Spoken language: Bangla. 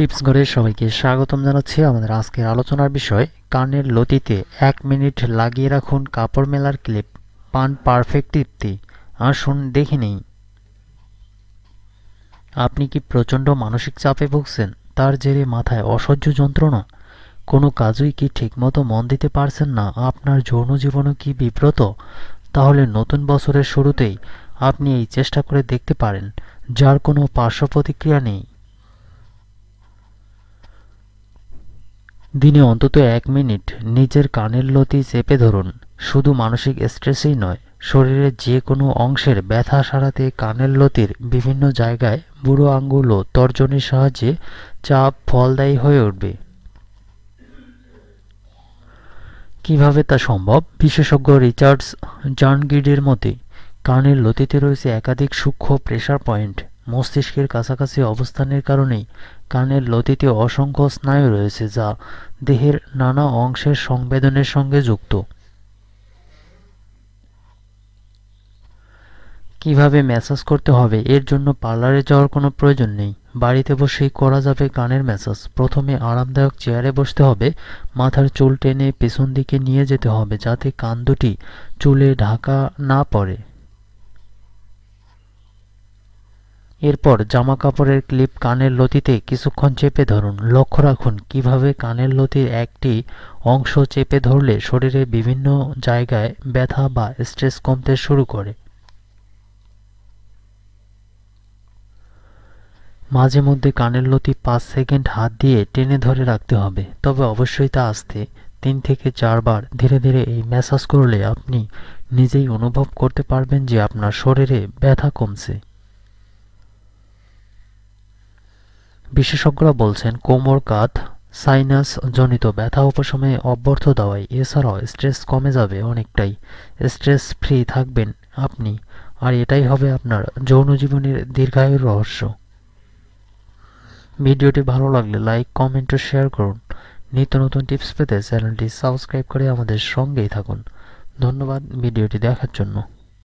টিপস ঘরে সবাইকে স্বাগতম জানাচ্ছি আমাদের আজকের আলোচনার বিষয়, কানের লতিতে এক মিনিট লাগিয়ে রাখুন কাপড় মেলার ক্লিপ, পান পারফেক্ট তৃপ্তি, আসুন দেখে নেই। আপনি কি প্রচণ্ড মানসিক চাপে ভুগছেন? তার জেরে মাথায় অসহ্য যন্ত্রণা। কোনো কাজই কি ঠিকমতো মন দিতে পারছেন না? আপনার যৌন জীবনও কি বিব্রত? তাহলে নতুন বছরের শুরুতেই আপনি এই চেষ্টা করে দেখতে পারেন, যার কোনো পার্শ্ব প্রতিক্রিয়া নেই। দিনে অন্তত এক মিনিট নিজের কানের লতি চেপে ধরুন। শুধু মানসিক স্ট্রেসেই নয় শরীরের যে কোনো অংশের ব্যথা সারাতে কানের লতির বিভিন্ন জায়গায় বুড়ো আঙ্গুল ও তর্জনীর সাহায্যে চাপ ফলদায়ী হয়ে উঠবে। কীভাবে তা সম্ভব? বিশেষজ্ঞ রিচার্ডস জার্নগিডের মতে, কানের লতিতে রয়েছে একাধিক সূক্ষ্ম প্রেশার পয়েন্ট মস্তিষ্কের কাছাকাছি অবস্থানের কারণেই কানের লতিতে অসংখ্য স্নায়ু রয়েছে যা দেহের নানা অংশের সংবেদনের সঙ্গে যুক্ত। কীভাবে ম্যাসাজ করতে হবে? এর জন্য পার্লারে যাওয়ার কোনো প্রয়োজন নেই। বাড়িতে বসেই করা যাবে কানের ম্যাসাজ। প্রথমে আরামদায়ক চেয়ারে বসতে হবে। মাথার চুল টেনে পেছন দিকে নিয়ে যেতে হবে যাতে কান দুটি চুলে ঢাকা না পড়ে। এরপর জামা কাপড়ের ক্লিপ কানের লতিতে কিছুক্ষণ চেপে ধরুন। লক্ষ্য রাখুন, কীভাবে কানের লতির একটি অংশ চেপে ধরলে শরীরে বিভিন্ন জায়গায় ব্যথা বা স্ট্রেস কমতে শুরু করে। মাঝে মধ্যে কানের লতি পাঁচ সেকেন্ড হাত দিয়ে টেনে ধরে রাখতে হবে, তবে অবশ্যই তা আসতে। তিন থেকে চারবার ধীরে ধীরে এই ম্যাসাজ করলে আপনি নিজেই অনুভব করতে পারবেন যে আপনার শরীরে ব্যথা কমছে। বিশেষজ্ঞরা বলছেন, কোমর কাত সাইনাস জনিত ব্যথা উপশমে অব্যর্থ দেওয়ায় এছাড়াও স্ট্রেস কমে যাবে অনেকটাই। স্ট্রেস ফ্রি থাকবেন আপনি, আর এটাই হবে আপনার যৌন জীবনের দীর্ঘায়ুর রহস্য। ভিডিওটি ভালো লাগলে লাইক, কমেন্ট ও শেয়ার করুন। নিত্য নতুন টিপস পেতে চ্যানেলটি সাবস্ক্রাইব করে আমাদের সঙ্গেই থাকুন। ধন্যবাদ ভিডিওটি দেখার জন্য।